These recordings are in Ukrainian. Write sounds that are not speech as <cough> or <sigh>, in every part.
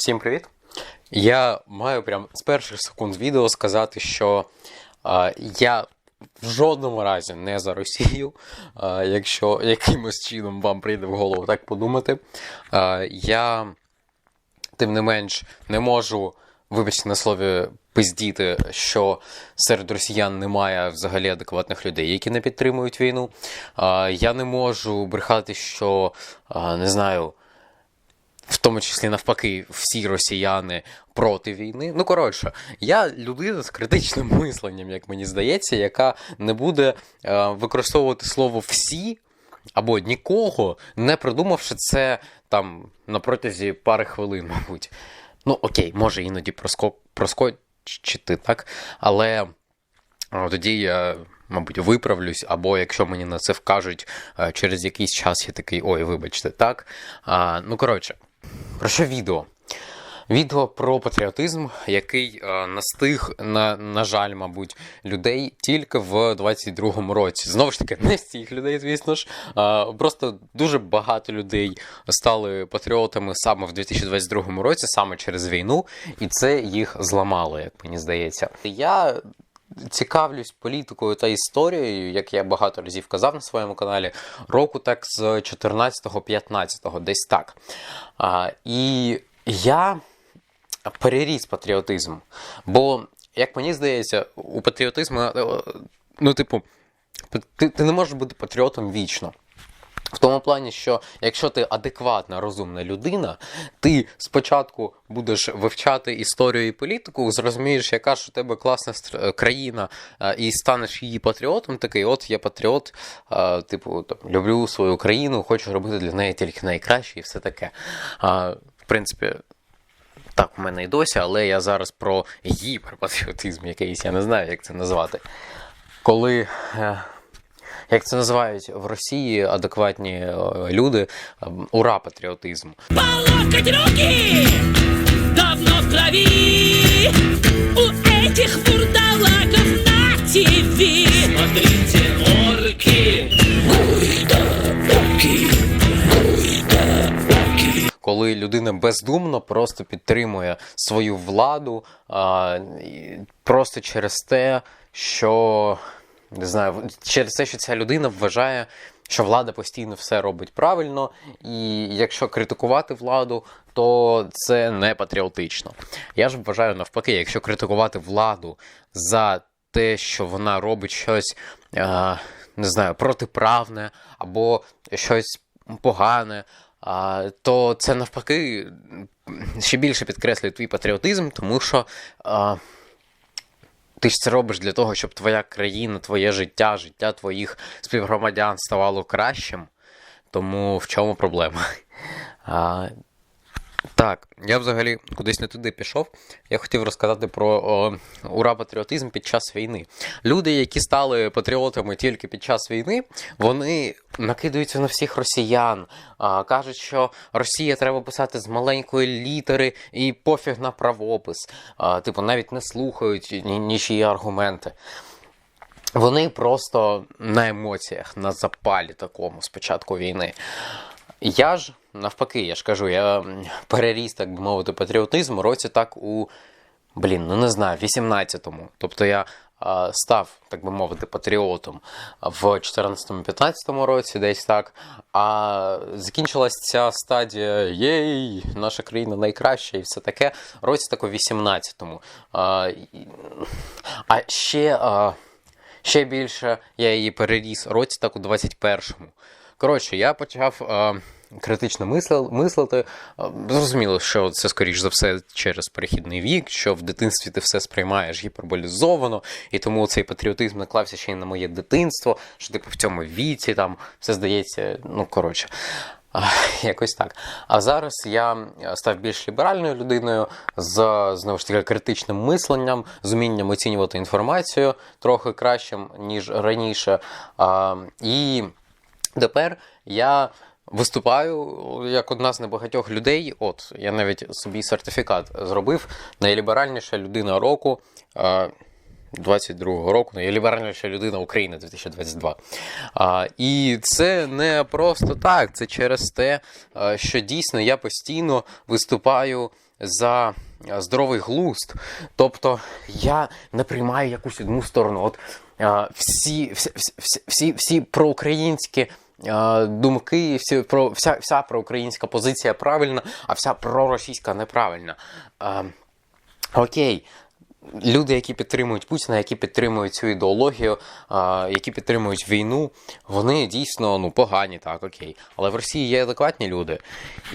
Всім привіт! Я маю прям з перших секунд відео сказати, що е, я в жодному разі не за Росію. Е, якщо якимось чином вам прийде в голову так подумати, е, я тим не менш не можу, вибачте на слові, пиздіти, що серед росіян немає взагалі адекватних людей, які не підтримують війну. Е, я не можу брехати, що е, не знаю в тому числі навпаки, всі росіяни проти війни. Ну, коротше, я людина з критичним мисленням, як мені здається, яка не буде е, використовувати слово всі або нікого, не придумавши це там на протязі пари хвилин, мабуть. Ну, окей, може іноді проско... проскочити, так? Але тоді я. Мабуть, виправлюсь, або якщо мені на це вкажуть е, через якийсь час, я такий ой, вибачте, так. А, Ну, коротше, про що відео? Відео про патріотизм, який е, настиг, на, на жаль, мабуть, людей тільки в 22-му році. Знову ж таки, не всіх людей, звісно ж. Просто дуже багато людей стали патріотами саме в 2022 році, саме через війну, і це їх зламало, як мені здається. Я цікавлюсь політикою та історією, як я багато разів казав на своєму каналі, року так з 14-15, десь так. А, І я переріс патріотизм. Бо, як мені здається, у патріотизму, е, ну, типу, ти, ти не можеш бути патріотом вічно. В тому плані, що якщо ти адекватна, розумна людина, ти спочатку будеш вивчати історію і політику, зрозумієш, яка ж у тебе класна країна, і станеш її патріотом, такий, от я патріот, типу, там, люблю свою країну, хочу робити для неї тільки найкраще і все таке. В принципі. Так, у мене і досі, але я зараз про гіперпатріотизм якийсь, я не знаю, як це назвати. Коли е, як це називають в Росії адекватні е, люди, е, ура патріотизм. Полокоть руки давно в крови у этих вурдалаков на ТВ. Смотрите, орки. Коли людина бездумно просто підтримує свою владу а, просто через те, що не знаю, через те, що ця людина вважає, що влада постійно все робить правильно, і якщо критикувати владу, то це не патріотично. Я ж вважаю навпаки, якщо критикувати владу за те, що вона робить щось, е, не знаю, протиправне або щось погане. То це навпаки ще більше підкреслює твій патріотизм, тому що ти ж це робиш для того, щоб твоя країна, твоє життя, життя твоїх співгромадян ставало кращим. Тому в чому проблема? <laughs> А, Так, я взагалі кудись не туди пішов. Я хотів розказати про о, ура патріотизм під час війни. Люди, які стали патріотами тільки під час війни, вони накидаються на всіх росіян, а, кажуть, що Росія треба писати з маленької літери і пофіг на правопис. А, Типу, навіть не слухають нічиї аргументи. Вони просто на емоціях, на запалі такому спочатку війни. Я ж навпаки, я ж кажу, я переріс, так би мовити, патріотизм році так у, блін, ну не знаю, 18-му. Тобто я а, став, так би мовити, патріотом в 14-15 році, десь так. А закінчилась ця стадія єй, наша країна найкраща і все таке. Році так у 18-му. А, а ще. А, Ще більше я її переріс році так у 21-му. Коротше, я почав е, критично мислити. Зрозуміло, що це, скоріш за все, через перехідний вік, що в дитинстві ти все сприймаєш гіперболізовано, і тому цей патріотизм наклався ще й на моє дитинство, що типу в цьому віці там все здається, ну коротше. Якось так. А зараз я став більш ліберальною людиною з знову ж таки критичним мисленням, з умінням оцінювати інформацію трохи кращим, ніж раніше. І Тепер я виступаю як одна з небагатьох людей. От я навіть собі сертифікат зробив. Найліберальніша людина року. 22-го року найліберальніша людина України 2022. А, І це не просто так, це через те, що дійсно я постійно виступаю за е, здоровий глузд. Тобто я не приймаю якусь одну сторону. От е, всі, всі, всі, всі проукраїнські. Думки, всі про вся, вся проукраїнська позиція правильна, а вся проросійська неправильна. Е, Окей, люди, які підтримують Путіна, які підтримують цю ідеологію, а, які підтримують війну, вони дійсно ну, погані, так, окей. Але в Росії є адекватні люди.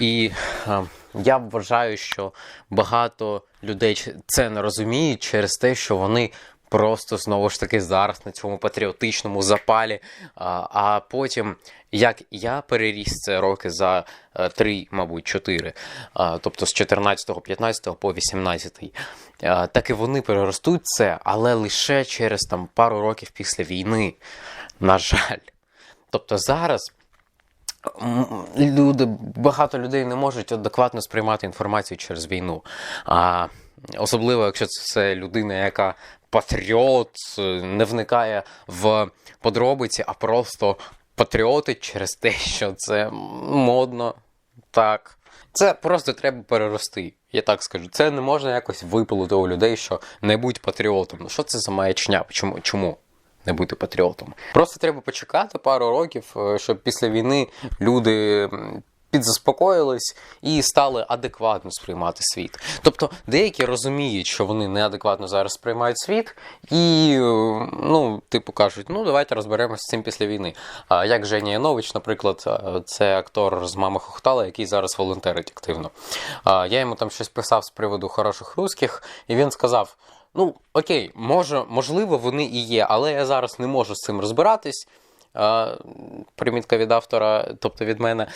І а, я вважаю, що багато людей це не розуміють через те, що вони. Просто знову ж таки зараз на цьому патріотичному запалі. А, а потім, як я переріс це роки за е, три, мабуть, чотири, тобто з 14, 15 по 18, а, так і вони переростуть це, але лише через там пару років після війни. На жаль. Тобто зараз люди, багато людей не можуть адекватно сприймати інформацію через війну. А, особливо, якщо це людина, яка патріот, е, не вникає в подробиці, а просто патріотить через те, що це модно. Так. Це просто треба перерости. Я так скажу. Це не можна якось випалити у людей, що не будь патріотом. Ну що це за маячня? Чому? Чому? Не бути патріотом. Просто треба почекати пару років, е, щоб після війни люди підзаспокоїлись і стали адекватно сприймати світ. Тобто деякі розуміють, що вони неадекватно зараз сприймають світ, і ну, типу кажуть, ну давайте розберемося з цим після війни. А як Женя Янович, наприклад, це актор з мами Хохтала, який зараз волонтерить активно. А, Я йому там щось писав з приводу хороших русських, і він сказав. Ну, окей, може, можливо, вони і є, але я зараз не можу з цим розбиратись. Примітка від автора, тобто від мене,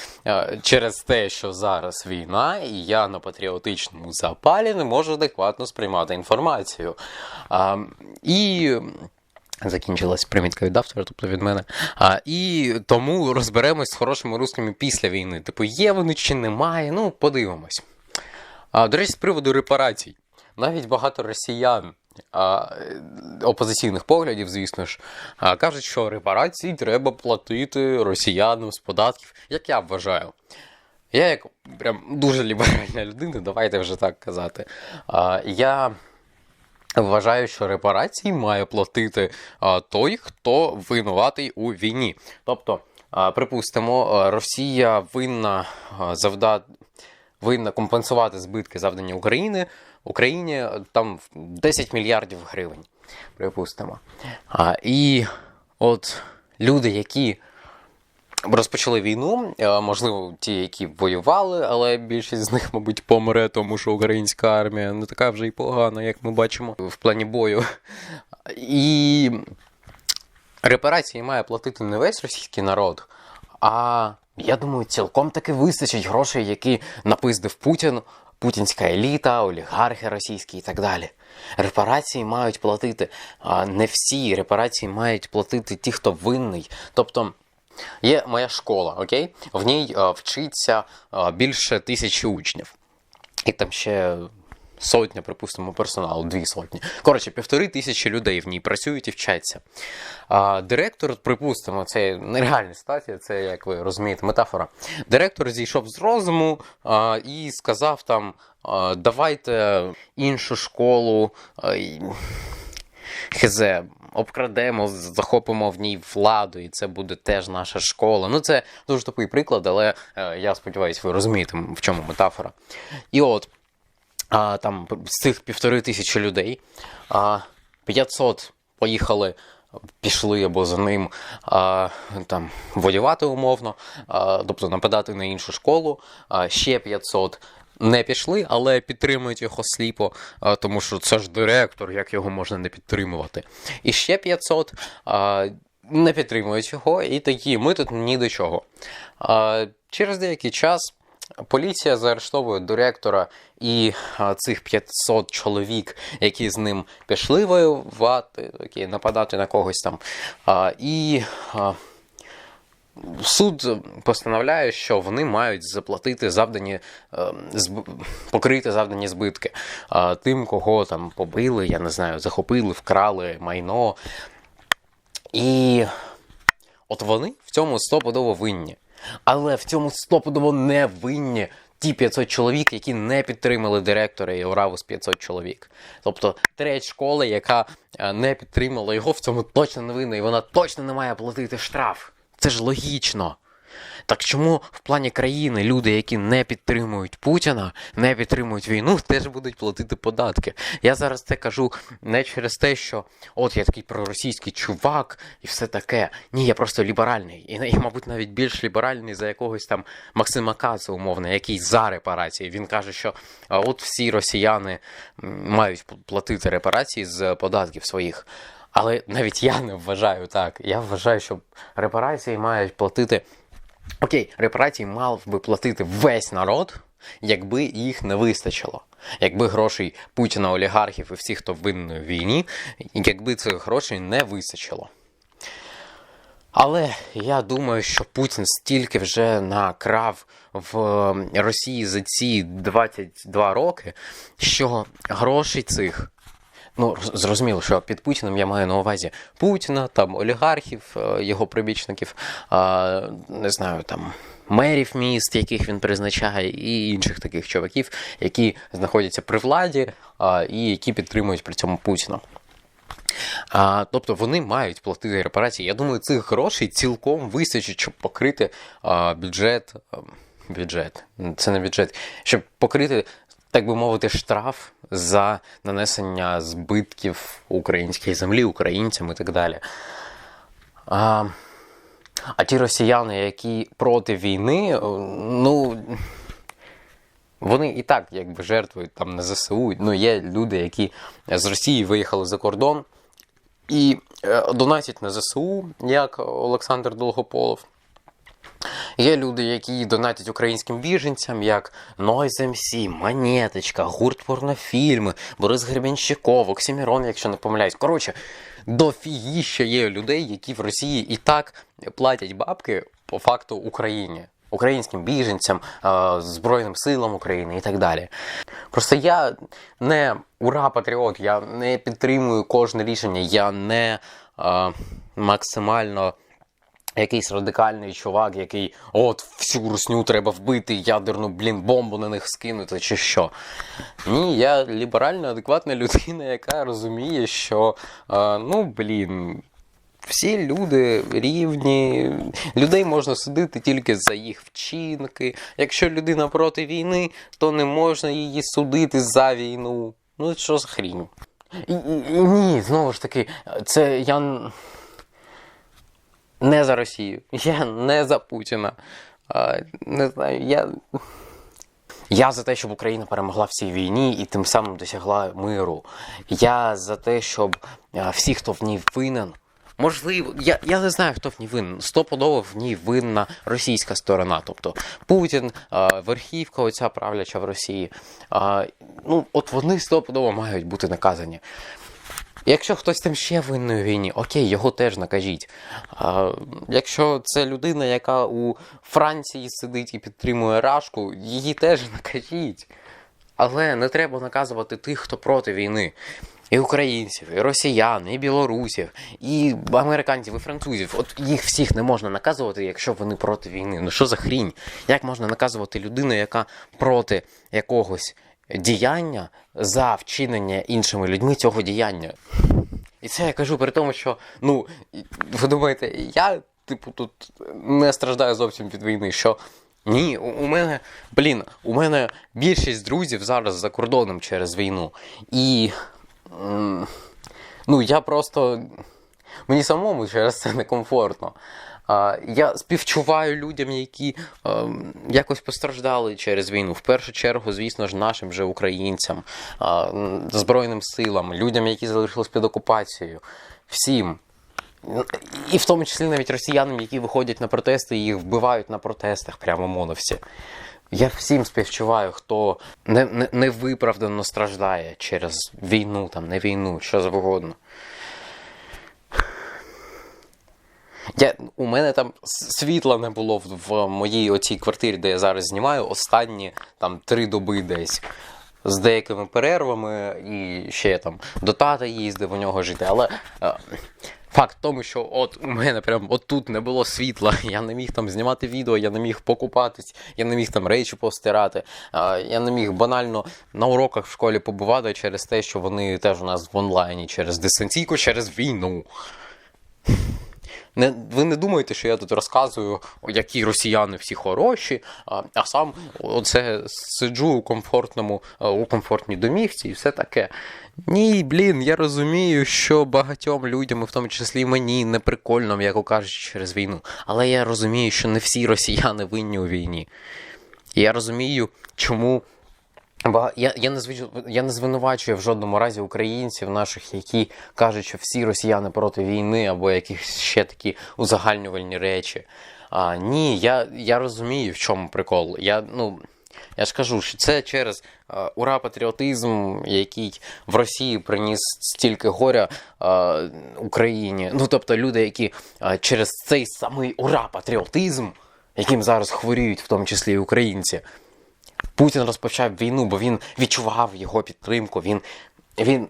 через те, що зараз війна, і я на патріотичному запалі не можу адекватно сприймати інформацію. І закінчилась примітка від автора, тобто від мене. А, і тому розберемось з хорошими русскими після війни. Типу, є вони чи немає, ну, подивимось. А, до речі, з приводу репарацій. Навіть багато росіян опозиційних поглядів, звісно ж, кажуть, що репарації треба платити росіянам з податків, як я вважаю. Я, як прям дуже ліберальна людина, давайте вже так казати. Я вважаю, що репарації має платити той, хто винуватий у війні. Тобто, припустимо, Росія винна завдати. Винна компенсувати збитки, завдані Україні, Україні е, там 10 мільярдів гривень, припустимо. А, і от люди, які розпочали війну, е, можливо, ті, які воювали, але більшість з них, мабуть, помре, тому що українська армія не така вже й погана, як ми бачимо в плані бою. І репарації має платити не весь російський народ, а я думаю, цілком таки вистачить грошей, які напиздив Путін, путінська еліта, олігархи російські і так далі. Репарації мають платити а не всі. Репарації мають платити ті, хто винний. Тобто. Є моя школа, окей? В ній вчиться більше тисячі учнів. І там ще сотня, припустимо, персоналу, дві сотні. Коротше, півтори тисячі людей в ній працюють і вчаться. А, директор, припустимо, це нереальна ситуація, це, як ви розумієте, метафора. Директор зійшов з розуму а, і сказав там: а, давайте іншу школу. А, і- хз, обкрадемо, захопимо в ній владу, і це буде теж наша школа. Ну, це дуже тупий приклад, але е, я сподіваюся, ви розумієте, в чому метафора. І от а, там з цих півтори тисячі людей, а, 500 поїхали. Пішли або за ним а, там воювати умовно, а, тобто нападати на іншу школу. А, ще 500 не пішли, але підтримують його сліпо, а, тому що це ж директор, як його можна не підтримувати. І ще 500 а, не підтримують його, і такі, ми тут ні до чого. А, через деякий час поліція заарештовує директора і цих 500 чоловік, які з ним пішли воювати, які нападати на когось там. І Суд постановляє, що вони мають заплатити завдані е, покрити завдані збитки тим, кого там побили, я не знаю, захопили, вкрали майно. І от вони в цьому стопудово винні. Але в цьому стопудово не винні ті 500 чоловік, які не підтримали директора і орав з 500 чоловік. Тобто треть школи, яка е, не підтримала його, в цьому точно не винна, і вона точно не має платити штраф. Це ж логічно. Так чому в плані країни люди, які не підтримують Путіна, не підтримують війну, <laughs> теж будуть платити податки? Я зараз це кажу не через те, що от я такий проросійський чувак і все таке. Ні, я просто ліберальний. І, і мабуть, навіть більш ліберальний за якогось там Максима Каца, умовно, який за репарації. Він каже, що от всі росіяни мають платити репарації з податків своїх. Але навіть я не вважаю так. Я вважаю, що репарації мають платити. Окей, репарації мав би платити весь народ, якби їх не вистачило. Якби грошей Путіна, олігархів і всіх, хто винний в війні, якби цих грошей не вистачило. Але я думаю, що Путін стільки вже накрав в Росії за ці 22 роки, що грошей цих. Ну, зрозуміло, що під Путіним я маю на увазі Путіна, там олігархів, е, його прибічників, не знаю, там мерів міст, яких він призначає, і інших таких чуваків, які знаходяться при владі і які підтримують при цьому Путіна. А, тобто вони мають платити репарації. Я думаю, цих грошей цілком вистачить, щоб покрити а, бюджет. а, Бюджет, це не бюджет, щоб покрити, так би мовити, штраф за нанесення збитків українській землі, українцям і так далі. А, а ті росіяни, які проти війни, ну. Вони і так якби жертвують там на ЗСУ. Ну, є люди, які з Росії виїхали за кордон і е, донатять на ЗСУ, як Олександр Долгополов. Є люди, які донатять українським біженцям, як Noise MC, Монеточка, гурт порнофільми, Борис Гребенщиков, Оксімірон, якщо не помиляюсь. Коротше, дофігіща є людей, які в Росії і так платять бабки по факту Україні. Українським біженцям, е, Збройним силам України і так далі. Просто я не ура-патріот, я не підтримую кожне рішення, я не е, максимально якийсь радикальний чувак, який от всю русню треба вбити, ядерну, блін, бомбу на них скинути, чи що. Ні, я ліберальна, адекватна людина, яка розуміє, що е, ну, блін. Всі люди рівні, людей можна судити тільки за їх вчинки. Якщо людина проти війни, то не можна її судити за війну. Ну, що за хрінь? Ні, знову ж таки, це я не за Росію, <laughs> я не за Путіна. Не знаю, я. Я за те, щоб Україна перемогла в цій війні і тим самим досягла миру. Я за те, щоб всі, хто в ній винен, можливо, я, я не знаю, хто в ній винен. Стопудово в ній винна російська сторона. Тобто Путін, верхівка, оця правляча в Росії. Ну, от вони стопудово мають бути наказані. Якщо хтось там ще винний у війні, окей, його теж накажіть. А, якщо це людина, яка у Франції сидить і підтримує Рашку, її теж накажіть. Але не треба наказувати тих, хто проти війни. І українців, і росіян, і білорусів, і американців, і французів. От їх всіх не можна наказувати, якщо вони проти війни. Ну що за хрінь? Як можна наказувати людину, яка проти якогось діяння за вчинення іншими людьми цього діяння? І це я кажу при тому, що ну ви думаєте, я, типу, тут не страждаю зовсім від війни. Що ні, у, мене, блін, у мене більшість друзів зараз за кордоном через війну. І ну, я просто мені самому через це некомфортно. Я співчуваю людям, які якось постраждали через війну. В першу чергу, звісно ж, нашим же українцям, Збройним силам, людям, які залишились під окупацією. Всім. І в тому числі навіть росіянам, які виходять на протести і їх вбивають на протестах прямо моновці. Я всім співчуваю, хто не, не, невиправдано страждає через війну, там, не війну, що завгодно. Я, у мене там світла не було в, в моїй оцій квартирі, де я зараз знімаю, останні там три доби десь. З деякими перервами, і ще там до тата їздив у нього жити. Але е, Факт в тому, що от у мене прям от тут не було світла, <laughs> я не міг там знімати відео, я не міг покупатись, я не міг там речі постирати, а, я не міг банально на уроках в школі побувати через те, що вони теж у нас в онлайні, через дистанційку, через війну. Не, ви не думаєте, що я тут розказую, які росіяни всі хороші, а, а сам оце сиджу у комфортному, у комфортній домівці і все таке. Ні, блін, я розумію, що багатьом людям, і в тому числі мені, не прикольно, м'яко кажучи, через війну. Але я розумію, що не всі росіяни винні у війні. І я розумію, чому Я, я, не я не звинувачую в жодному разі українців наших, які кажуть, що всі росіяни проти війни або якісь ще такі узагальнювальні речі. А, ні, я, я розумію, в чому прикол. Я, ну, я ж кажу, що це через а, ура патріотизм, який в Росії приніс стільки горя а, Україні. Ну, тобто люди, які а, через цей самий ура патріотизм, яким зараз хворіють, в тому числі і українці. Путін розпочав війну, бо він відчував його підтримку. Він, він,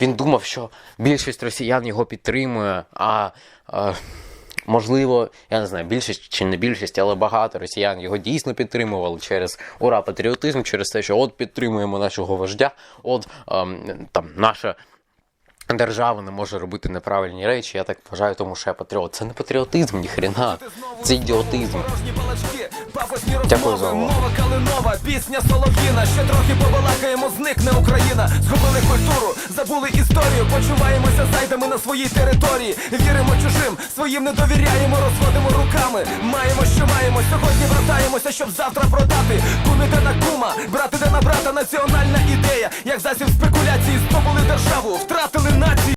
він думав, що більшість росіян його підтримує, а, а можливо, я не знаю, більшість чи не більшість, але багато росіян його дійсно підтримували через ура патріотизм, через те, що от підтримуємо нашого вождя, от ем, там наша. Держава не може робити неправильні речі, я так вважаю, тому що я патріот. Це не патріотизм, ніхрена. Це ідіотизм. Дякую за увагу. мова калинова, пісня Солов'їна. Ще трохи побалакаємо, зникне Україна. Згубили культуру, забули історію. Почуваємося зайдами на своїй території. Віримо чужим, своїм не довіряємо, розводимо руками. Маємо, що маємо. Сьогодні вертаємося, щоб завтра продати. Кум іде на кума, брат іде на брата. Національна ідея, як засіб спекуляції, здобули державу, втратили націю.